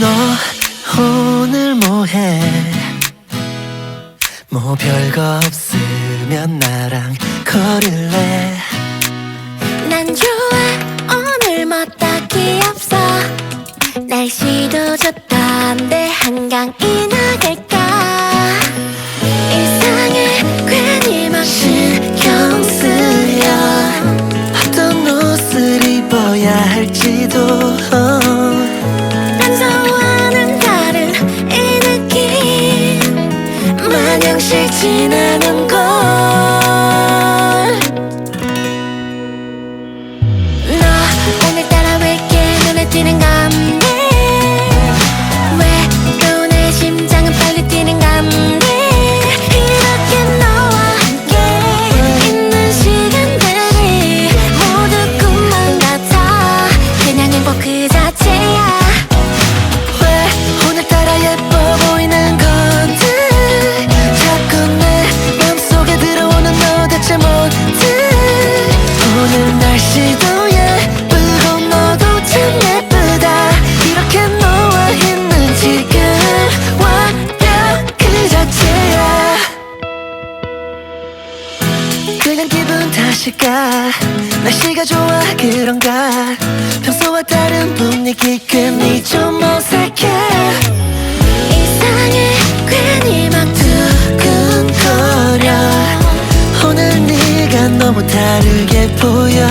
너 오늘 뭐해? 뭐 별거 없으면 나랑 걸을래? 난 좋아. 오늘 뭐 딱히 없어. 날씨도 좋던데 한강이나 갈까? 일상에 괜히 막 신경 쓰여. 어떤 옷을 입어야 할지도 않은 걸. 너 오늘따라 왜 이렇게. 눈에 띄는 건데 그냥 기분 탓일까? 날씨가 좋아 그런가? 평소와 다른 분위기 괜히 좀 어색해. 이상해 괜히 막 두근거려. 오늘 네가 너무 다르게 보여.